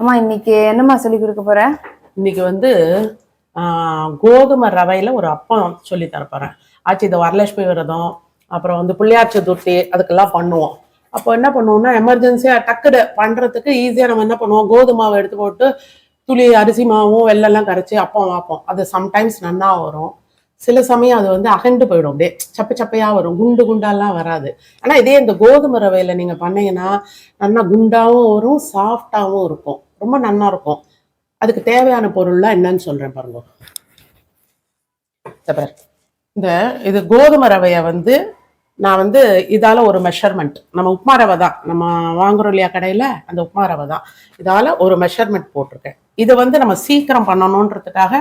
அம்மா இன்னைக்கு என்னம்மா சொல்லி கொடுக்க போற? இன்னைக்கு வந்து கோதுமை ரவையில ஒரு அப்பம் சொல்லி தரப்போறேன் ஆச்சு இந்த வரலட்சுமி விரதம் அப்புறம் வந்து பிள்ளையார் சதுர்த்தி அதுக்கெல்லாம் பண்ணுவோம். அப்போ என்ன பண்ணுவோம்னா எமர்ஜென்சியா டக்குடு பண்றதுக்கு ஈஸியா நம்ம என்ன பண்ணுவோம்? கோதுமாவை எடுத்து போட்டு துளி அரிசி மாவும் வெள்ளெல்லாம் கரைச்சி அப்பம் வாப்போம். அது சம்டைம்ஸ் நன்னா வரும். சில சமயம் அது வந்து அகண்டு போயிடும். அப்படியே சப்ப சப்பையா வரும். குண்டு குண்டாலாம் வராது. ஆனா இதே இந்த கோதுமை ரவையில நீங்க பண்ணீங்கன்னா நல்லா குண்டாவும் வரும் சாஃப்டாவும் இருக்கும். ரொம்ப நல்லா இருக்கும். அதுக்கு தேவையான பொருள்லாம் என்னன்னு சொல்றேன் பாருங்க. இந்த இந்த இது கோதுமை ரவையை வந்து நான் வந்து இதால ஒரு மெஷர்மெண்ட் நம்ம உப்புமா ரவை தான். நம்ம வாங்குறோம் இல்லையா கடையில? அந்த உப்புமா ரவை தான். இதால ஒரு மெஷர்மெண்ட் போட்டிருக்கேன். இது வந்து நம்ம சீக்கிரம் பண்ணணுன்றதுக்காக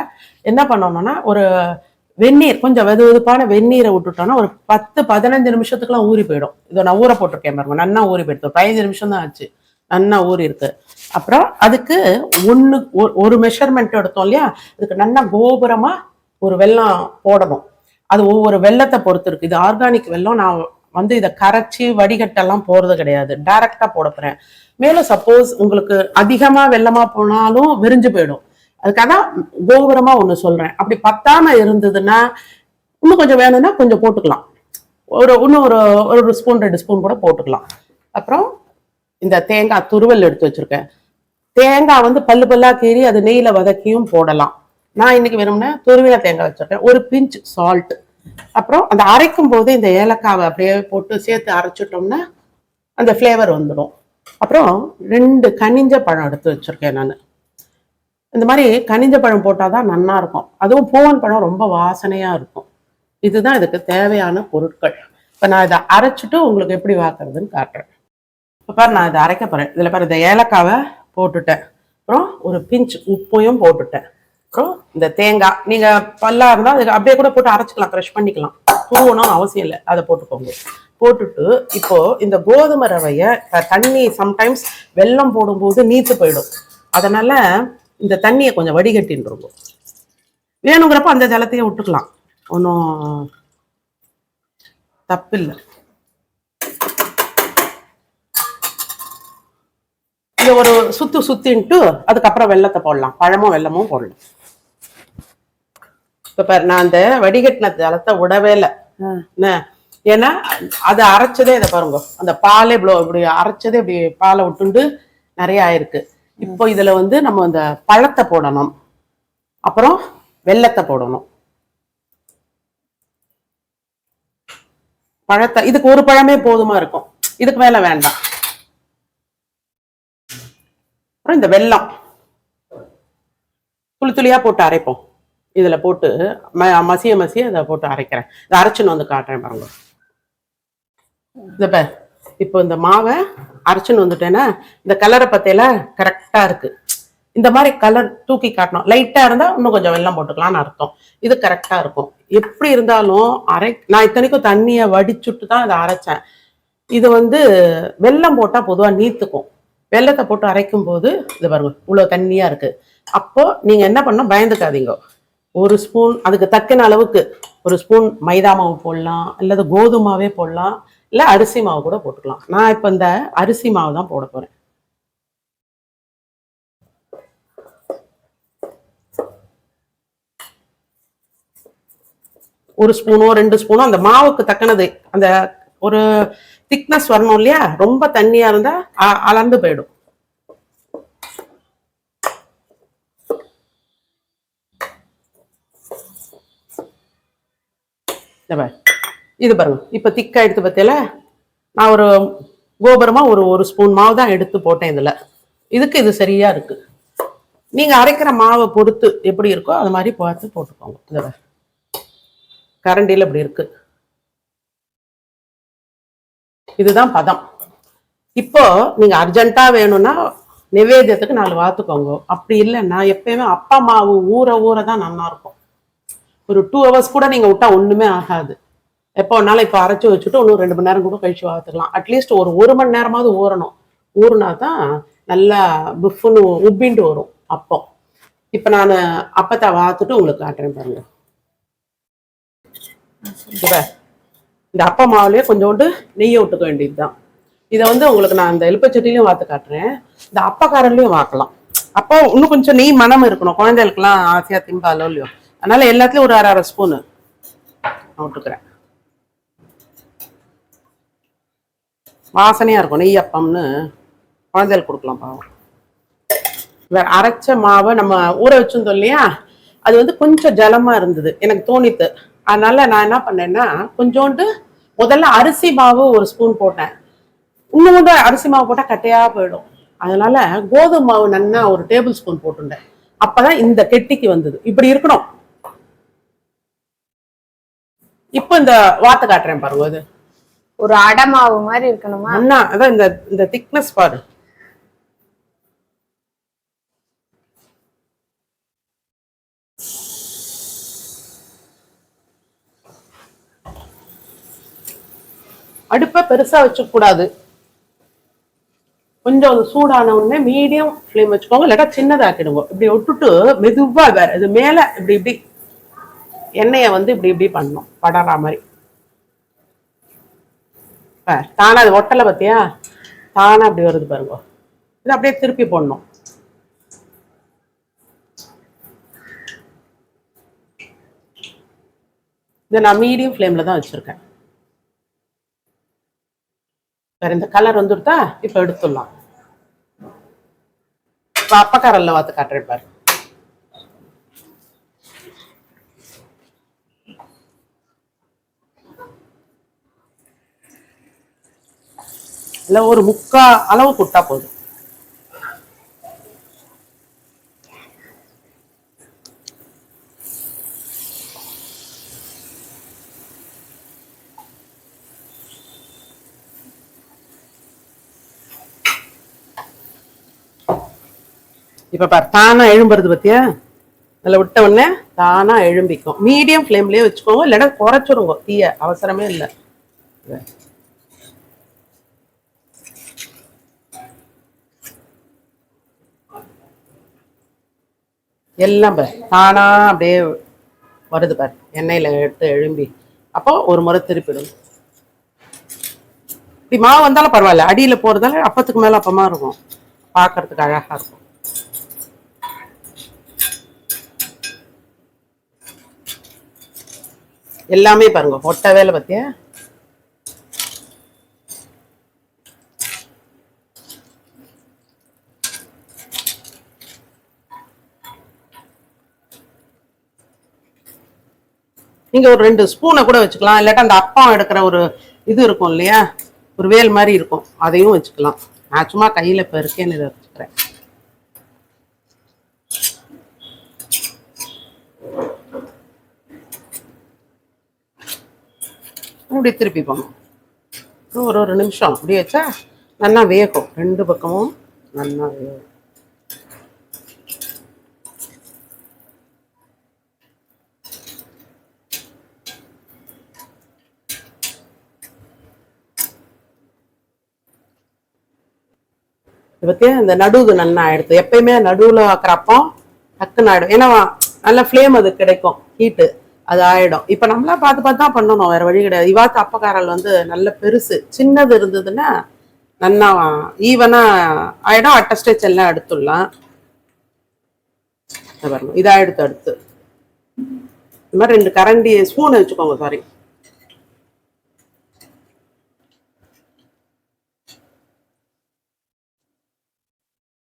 என்ன பண்ணணும்னா ஒரு வெந்நீர் கொஞ்சம் வெது வெதுப்பான வெந்நீரை விட்டுட்டோம்னா ஒரு பத்து பதினஞ்சு நிமிஷத்துக்குலாம் ஊறி போயிடும். இதை நான் ஊற போட்டிருக்கேன் பாருங்க. நன்னா ஊறி போயிடுது. ஒரு பதினஞ்சு நிமிஷம் தான் ஆச்சு. நன்னா ஊறி இருக்கு. அப்புறம் அதுக்கு ஒன்று ஒரு மெஷர்மெண்ட் எடுத்தோம் இல்லையா? அதுக்கு நல்லா கோபுரமாக ஒரு வெல்லம் போடணும். அது ஒவ்வொரு வெள்ளத்தை பொறுத்து இருக்கு. இது ஆர்கானிக் வெல்லம் நான் வந்து இதை கரைச்சி வடிகட்டெல்லாம் போகிறது கிடையாது. டைரக்டா போட போகிறேன் மேலும் சப்போஸ் உங்களுக்கு அதிகமாக வெள்ளமாக போனாலும் விரிஞ்சு போயிடும். அதுக்காக கோபுரமாக ஒன்று சொல்கிறேன் அப்படி பத்தாமல் இருந்ததுன்னா இன்னும் கொஞ்சம் வேணும்னா கொஞ்சம் போட்டுக்கலாம். ஒரு இன்னும் ஒரு ஒரு ஸ்பூன் ரெண்டு ஸ்பூன் கூட போட்டுக்கலாம். அப்புறம் இந்த தேங்காய் துருவல் எடுத்து வச்சிருக்கேன். தேங்காய் வந்து பல்லு பல்லா கீறி அது நெய்யில வதக்கியும் போடலாம். நான் இன்னைக்கு வேணும்னா துருவின தேங்காய் வச்சிருக்கேன். ஒரு பிஞ்ச் சால்ட் அப்புறம் அந்த அரைக்கும் போது இந்த ஏலக்காவை அப்படியே போட்டு சேர்த்து அரைச்சிட்டோம்னா அந்த ஃப்ளேவர் வந்துடும். அப்புறம் ரெண்டு கனிஞ்ச பழம் எடுத்து வச்சுருக்கேன் நான். இந்த மாதிரி கனிஞ்ச பழம் போட்டால் தான் நன்னா இருக்கும். அதுவும் பூவன் பழம் ரொம்ப வாசனையாக இருக்கும். இதுதான் இதுக்கு தேவையான பொருட்கள். இப்போ நான் இதை அரைச்சிட்டு உங்களுக்கு எப்படி வாக்குறதுன்னு காட்டுறேன். பாரு நான் இதை அரைக்க போறேன். இதில் பாரு இந்த ஏலக்காவை போட்டுட்டேன். அப்புறம் ஒரு பிஞ்ச் உப்பையும் போட்டுட்டேன். அப்புறம் இந்த தேங்காய் நீங்க பல்லா இருந்தால் அதுக்கு அப்படியே கூட போட்டு அரைச்சிக்கலாம் க்ரஷ் பண்ணிக்கலாம். துருவணும் அவசியம் இல்லை. அதை போட்டுக்கோங்க. போட்டுட்டு இப்போ இந்த கோதுமை ரவையை தண்ணி சம்டைம்ஸ் வெல்லம் போடும்போது நீத்து போயிடும். அதனால இந்த தண்ணியை கொஞ்சம் வடிகட்டின்னு வேணுங்கிறப்ப அந்த ஜலத்தையே விட்டுக்கலாம். ஒன்றும் தப்பில்லை. இதை ஒரு சுத்து சுத்தின்ட்டு அதுக்கப்புறம் வெள்ளத்தை போடலாம். பழமும் வெல்லமும் போடலாம். இப்ப பாரு நான் அந்த வடிகட்டின ஜலத்தை விடவே இல்லை. ஏன்னா அதை அரைச்சதே இதை பாருங்க. அந்த பாலே இவ்வளோ இப்படி அரைச்சதே இப்படி பாலை விட்டுண்டு நிறைய ஆயிருக்கு. இப்போ இதுல வந்து நம்ம அந்த பழத்தை போடணும். அப்புறம் வெல்லத்தை போடணும். பழத்தை இதுக்கு ஒரு பழமே போதுமா இருக்கும். இதுக்கு மேல வேண்டாம். அப்புறம் இந்த வெல்லம். துளி துளியா போட்டு அரைப்போம். இதுல போட்டு ம- மசிய மசிய இதை போட்டு அரைக்கிறேன். இதை அரைச்சின்னு வந்து காட்டுறேன் பாருங்க. இந்த இப்போ இந்த மாவை அரைச்சின்னு வந்துட்டேன்னா இந்த கலரை பத்தையில கரெக்டா இருக்கு. இந்த மாதிரி கலர் தூக்கி காட்டணும். லைட்டா இருந்தா இன்னும் கொஞ்சம் வெல்லம் போட்டுக்கலாம்னு அர்த்தம். இது கரெக்டா இருக்கும். எப்படி இருந்தாலும் அரை நான் இத்தனைக்கும் தண்ணியை வடிச்சுட்டு தான் இதை அரைச்சேன். இது வந்து வெல்லம் போட்டால் பொதுவாக நீத்துக்கும். வெல்லத்தை போட்டு அரைக்கும் போது இது பாருங்க இவ்வளவு தண்ணியாக இருக்கு. அப்போ நீங்க என்ன பண்ணணும்? பயந்துக்காதீங்க. ஒரு ஸ்பூன் அதுக்கு தக்கின அளவுக்கு ஒரு ஸ்பூன் மைதா மாவு போடலாம் அல்லது கோதுமாவே போடலாம் இல்ல அரிசி மாவு கூட போட்டுக்கலாம். நான் இப்ப இந்த அரிசி மாவு தான் போட போகிறேன் ஒரு ஸ்பூனோ ரெண்டு ஸ்பூனோ அந்த மாவுக்கு தக்கனது அந்த ஒரு திக்னஸ் வரணும் இல்லையா? ரொம்ப தண்ணியா இருந்தா அ- அளந்து போயிடும். இது பாருங்க. இப்ப திக்கா எடுத்து பத்தியில நான் ஒரு கோபுரமா ஒரு ஒரு ஸ்பூன் மாவு தான் எடுத்து போட்டேன் இதுல. இதுக்கு இது சரியா இருக்கு. நீங்க அரைக்கிற மாவை பொறுத்து எப்படி இருக்கோ அது மாதிரி பார்த்து போட்டுக்கோங்க. இதை கரண்டியில் இப்படி இருக்கு. இதுதான் பதம். இப்போ நீங்க அர்ஜென்ட்டா வேணும்னா நிவேத்தியத்துக்கு நாலு வாத்துக்கோங்க. அப்படி இல்லைன்னா எப்பயுமே அப்பா மாவு ஊற ஊற தான் நல்லா இருக்கும். ஒரு டூ ஹவர்ஸ் கூட நீங்க விட்டா ஒண்ணுமே ஆகாது. எப்போ வேணாலும் இப்போ அரைச்சி வச்சுட்டு இன்னும் ரெண்டு மணி நேரம் கூட கழிச்சு வாத்துக்கலாம். அட்லீஸ்ட் ஒரு ஒரு மணி நேரமாவது ஊறணும். ஊறினா தான் நல்லா புஃப்னு உப்பிண்டு வரும் அப்போ. இப்போ நான் அப்பத்தை வாத்துட்டு உங்களுக்கு காட்டுறேன் பாருங்க. இந்த அப்பா மாவுலயே கொஞ்சோண்டு நெய்யை விட்டுக்க வேண்டியதுதான். இதை வந்து உங்களுக்கு நான் இந்த எலுப்பச்சட்டிலையும் வாத்து காட்டுறேன். இந்த அப்பக்காரன்லையும் வாக்கலாம். அப்போ இன்னும் கொஞ்சம் நெய் மனம் இருக்கணும். குழந்தைகளுக்குலாம் ஆசையா திம்பாலோ இல்லையோ. அதனால எல்லாத்துலயும் ஒரு அரை அரை ஸ்பூனு விட்டுக்கிறேன் வாசனையா இருக்கும். நெய் அப்பம்னு குழந்தைகளுக்கு கொடுக்கலாம் பாவம். வேற அரைச்ச மாவை நம்ம ஊற வச்சிருந்தோம் இல்லையா? அது வந்து கொஞ்சம் ஜலமா இருந்தது. எனக்கு தோணித்து. அதனால நான் என்ன பண்ணேன்னா கொஞ்சோண்டு முதல்ல அரிசி மாவு ஒரு ஸ்பூன் போட்டேன். இன்னும் வந்து அரிசி மாவு போட்டால் கட்டையா போயிடும். அதனால கோதுமை மாவு நன்னா ஒரு டேபிள் ஸ்பூன் போட்டுட்டேன் அப்பதான் இந்த கெட்டிக்கு வந்தது. இப்படி இருக்கணும். இப்போ இந்த வாத்து காட்டுறேன் பாருங்க அது. ஒரு அடமாவு மாதிரி இருக்கணுமா? அண்ணா அதான் இந்த இந்த திக்னஸ் பாரு. அடுப்பை பெருசா வச்சுக்கூடாது. கொஞ்சம் அது சூடான உடனே மீடியம் ஃப்ளேம் வச்சுக்கோங்க இல்லாட்டா சின்னதாக்கிடுங்க. இப்படி விட்டுட்டு மெதுவாக வேற இது மேல இப்படி இப்படி எண்ணெயை வந்து இப்படி இப்படி பண்ணணும் படற மாதிரி. தானே தானா அது ஒட்டலை பார்த்தியா தானா அப்படி வருது பாருங்க. இது அப்படியே திருப்பி போடணும். இதை நான் மீடியம் ஃப்ளேமில் தான் வச்சுருக்கேன். வேற இந்த கலர் வந்துடுதா? இப்போ எடுத்துடலாம். இப்போ அப்பக்காரல்ல வாத்து காட்டுறேன் பாரு. இல்லை ஒரு முக்கா அளவு கொடுத்தா போதும். இப்ப பார் தானா எழும்புறது பத்தியா? அதில் விட்ட உடனே தானா எழும்பிக்கும். மீடியம் ஃப்ளேம்லேயே வச்சுக்கோங்க இல்லைன்னா குறைச்சிருங்க தீய. அவசரமே இல்லை. எல்லாம் பார் தானா அப்படியே வருது பார். எண்ணெயில் எடுத்து எழும்பி. அப்போ ஒரு முறை திருப்பிடும். இப்படி மாவு வந்தாலும் பரவாயில்ல. அடியில போறதால அப்பத்துக்கு மேல அப்பமா இருக்கும். பார்க்கறதுக்கு அழகா இருக்கும். எல்லாமே பாருங்க ஒட்ட வேலை பத்தியா? நீங்க ஒரு ரெண்டு ஸ்பூனை கூட வச்சுக்கலாம். இல்லாட்டா அந்த அப்பம் எடுக்கிற ஒரு இது இருக்கும் இல்லையா? ஒரு வேல் மாதிரி இருக்கும். அதையும் வச்சுக்கலாம். நான் சும்மா கையில இப்ப இருக்கேன்னு இதை வச்சுக்கிறேன். அப்படி திருப்பி ஒரு ஒரு நிமிஷம். அப்படியே வச்சா நல்லா வேகும். ரெண்டு பக்கமும் நல்லா வேகும். இது இந்த நடுவு நல்லா ஆயிடுது. எப்பயுமே நடுவுல வைக்கிறப்போ டக்குன்னு ஆயிடும். ஏன்னா நல்ல ஃப்ளேம் அது கிடைக்கும். ஹீட்டு அது ஆயிடும். இப்ப நம்மளா பார்த்து பார்த்து தான் பண்ணணும். வேற வழி கிடையாது. இவாத்து அப்பக்காரல் வந்து நல்ல பெருசு. சின்னது இருந்ததுன்னா நல்லா ஈவனா ஆயிடும். அட்ட ஸ்டேஜ் எல்லாம் எடுத்துடலாம். இதா எடுத்து அடுத்து. இந்த மாதிரி ரெண்டு கரண்டி ஸ்பூன் வச்சுக்கோங்க. சாரி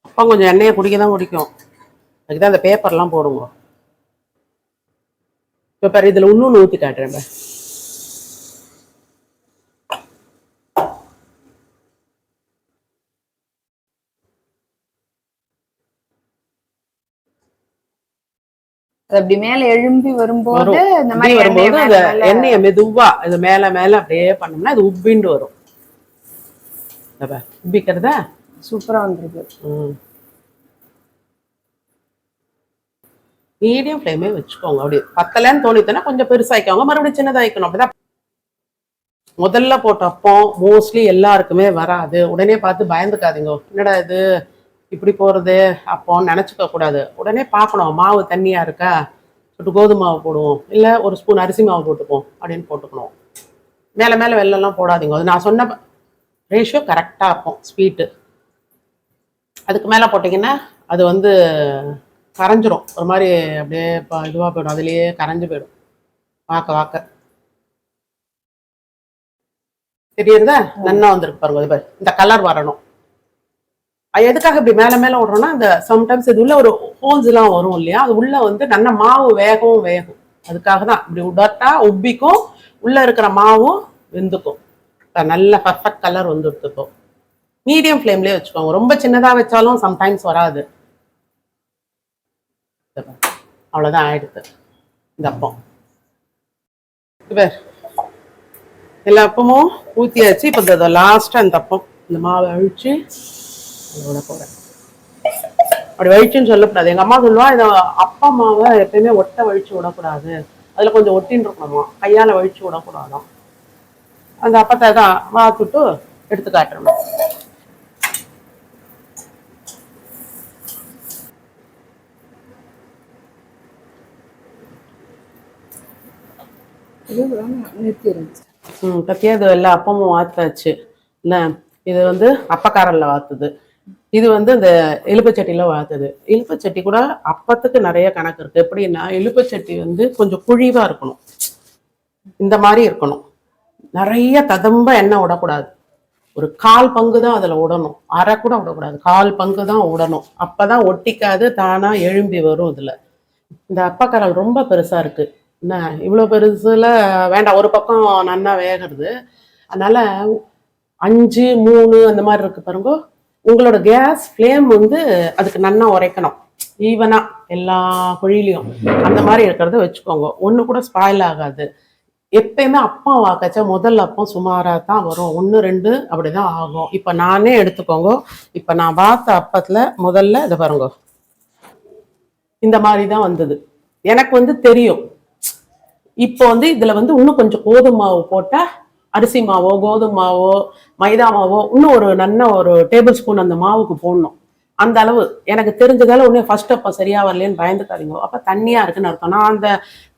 அப்போ கொஞ்சம் எண்ணெயை குடிக்க தான் குடிக்கும். அதுக்கு தான் அந்த பேப்பர்லாம் போடுங்க. இப்போ பாரு இதில் இன்னொன்று ஊற்றி காட்டுறேன் அப்படி மேல எழும்பி வரும்போது வரும். இந்த மாதிரி வரும்போது எண்ணெயை அந்த எண்ணெயை மெதுவா இது மேல மேல அப்படியே பண்ணோம்னா அது உப்பிண்டு வரும். உப்பிக்கிறதா? சூப்பரா வந்திருக்கு. மீடியம் ஃப்ளேமே வச்சுக்கோங்க. அப்படி பத்தலைன்னு தோணித்துனா கொஞ்சம் பெருசாகிக்கோங்க மறுபடியும் சின்னதாகிக்கணும் அப்படிதான். முதல்ல போட்டப்போ மோஸ்ட்லி எல்லாருக்குமே வராது. உடனே பார்த்து பயந்துக்காதீங்க. என்னடா இது? இப்படி போகிறது அப்போன்னு நினச்சிக்க கூடாது. உடனே பார்க்கணும். மாவு தண்ணியா இருக்கா? சொல்லிட்டு கோதுமை மாவு போடுவோம். இல்லை ஒரு ஸ்பூன் அரிசி மாவு போட்டுப்போம் அப்படின்னு போட்டுக்கணும். மேலே மேலே வெள்ளம்லாம் போடாதீங்க. அது நான் சொன்ன ரேஷியோ கரெக்டாக இருக்கும். ஸ்வீட்டு அதுக்கு மேலே போட்டிங்கன்னா அது வந்து கரைஞ்சிரும். ஒரு மாதிரி அப்படியே இப்போ இதுவாக போயிடும். அதுலேயே கரைஞ்சு போயிடும். வாக்க வாக்க. தெரியுறதா நன்னா வந்திருக்கு பாருங்க இது பாரு. இந்த கலர் வரணும். எதுக்காக இப்படி மேலே மேலே விடுறோம்னா இந்த சம்டைம்ஸ் இது உள்ள ஒரு ஹோல்ஸ் எல்லாம் வரும் இல்லையா? அது உள்ள வந்து நல்ல மாவு வேகவும் வேகும். அதுக்காக தான் இப்படி உடட்டா உப்பிக்கும். உள்ள இருக்கிற மாவும் வெந்துக்கும். நல்ல பர்ஃபெக்ட் கலர் வந்து எடுத்துக்கும் மீடியம் ஃப்ளேம்லேயே வச்சுக்கோங்க. ரொம்ப சின்னதா வச்சாலும் சம்டைம்ஸ் வராது. அவ்வளோதான் அவ்வளவுதான் ஆயிடுது. இந்த அப்பம். எல்லா அப்பமும் ஊற்றியாச்சு இப்போ இந்த லாஸ்ட்டாக இந்த அப்பம். இந்த மாவை அழிச்சு விட போகிறேன் அப்படி வழிச்சுன்னு சொல்லக்கூடாது. எங்கள் அம்மா சொல்லுவா இதை அப்பா மாவை எப்பயுமே ஒட்ட வழிச்சு விடக்கூடாது. அதில் கொஞ்சம் ஒட்டின்னு இருக்கணுமா? கையால் வழிச்சு விடக்கூடாதான் அந்த அப்பத்தை தான் வாத்துட்டு எடுத்து காட்டுறணும் ம் பத்தியா இது எல்லா அப்பமும் வாத்தாச்சு. என்ன இது வந்து அப்பக்காரல்ல வாத்துது. இது வந்து இந்த எலுப்பச்சட்டியில் வாத்துது. எலுப்பச்சட்டி கூட அப்பத்துக்கு நிறைய கணக்கு இருக்கு. எப்படின்னா எலுப்பச்சட்டி வந்து கொஞ்சம் குழிவா இருக்கணும். இந்த மாதிரி இருக்கணும். நிறைய ததம்ப எண்ணெய் விடக்கூடாது. ஒரு கால் பங்கு தான் அதில் விடணும். அரை கூட விடக்கூடாது. கால் பங்கு தான் விடணும். அப்பதான் ஒட்டிக்காது தானாக எழும்பி வரும் இதில். இந்த அப்பக்கரல் ரொம்ப பெருசாக இருக்கு. என்ன இவ்வளோ பெருசில் வேண்டாம் ஒரு பக்கம் நன்னா வேகிறது. அதனால் அஞ்சு மூணு அந்த மாதிரி இருக்கு பாருங்க. உங்களோட கேஸ் ஃப்ளேம் வந்து அதுக்கு நன்னா உரைக்கணும். ஈவனா எல்லா குழிலையும் அந்த மாதிரி இருக்கிறத வச்சுக்கோங்க. ஒன்று கூட ஸ்பாயில் ஆகாது. எப்பயுமே அப்பம் வாக்கச்சா முதல் அப்பம் சுமாராக தான் வரும். ஒன்று ரெண்டு அப்படிதான் ஆகும். இப்போ நானே எடுத்துக்கோங்க. இப்போ நான் பார்த்த அப்பத்தில் முதல்ல இதை பாருங்க. இந்த மாதிரி தான் வந்தது. எனக்கு வந்து தெரியும். இப்போ வந்து இதுல வந்து இன்னும் கொஞ்சம் கோதுமை மாவு போட்டா அரிசி மாவோ கோதுமை மாவோ மைதா மாவோ இன்னும் ஒரு நல்ல ஒரு டேபிள் ஸ்பூன் அந்த மாவுக்கு போடணும். அந்த அளவு. எனக்கு தெரிஞ்சதால உடனே ஃபர்ஸ்ட் அப்போ சரியா வரலன்னு பயந்துக்காதீங்க. அப்ப தண்ணியா இருக்குன்னு அர்த்தம். நான் அந்த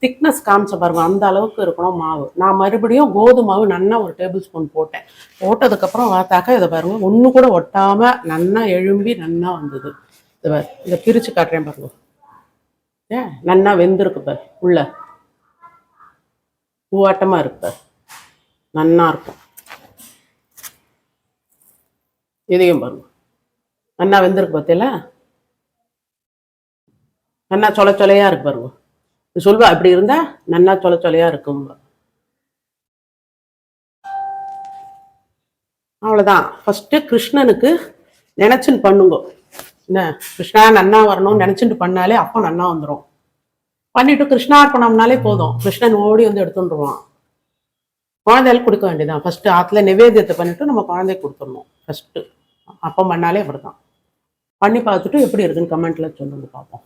திக்னஸ் காமிச்ச பாருங்க அந்த அளவுக்கு இருக்கணும் மாவு. நான் மறுபடியும் கோதுமை மாவு நல்லா ஒரு டேபிள் ஸ்பூன் போட்டேன். போட்டதுக்கப்புறம் பார்த்தாக்கா இதை பாருங்க ஒன்று கூட ஒட்டாம நல்லா எழும்பி நல்லா வந்தது. இதை இதை பிரிச்சு காட்டுறேன் பாருங்க. ஏன்? நன்னா வெந்திருக்கு பாரு உள்ள. பூவாட்டமா இருக்கு நன்னா இருக்கும். இதையும் பாருங்க. நன்னா வெந்திருக்கு பார்த்தீங்களா நன்னா சொல சொலையா இருக்கு பாருங்க. சொல்வா அப்படி இருந்தா நன்னா சொல சொலையா இருக்கும். அவ்வளவுதான். ஃபர்ஸ்ட் கிருஷ்ணனுக்கு நினச்சின்னு பண்ணுங்க. என்ன? கிருஷ்ணா நன்னா வரணும்னு நினைச்சுட்டு பண்ணாலே அப்போ நன்னா வந்துடும் பண்ணிட்டு கிருஷ்ணார்ப்பணம்னாலே போதும். கிருஷ்ணன் ஓடி வந்து எடுத்துட்டுருவான். குழந்தைகளுக்கு கொடுக்க வேண்டியதான் ஃபர்ஸ்ட் ஆத்துல நிவேதியத்தை பண்ணிட்டு நம்ம குழந்தைக்கு கொடுத்துடணும். ஃபர்ஸ்ட் அப்பம் பண்ணாலே அப்படிதான் பண்ணி பார்த்துட்டு எப்படி இருக்குன்னு கமெண்ட்ல சொல்லுங்க பார்ப்போம்.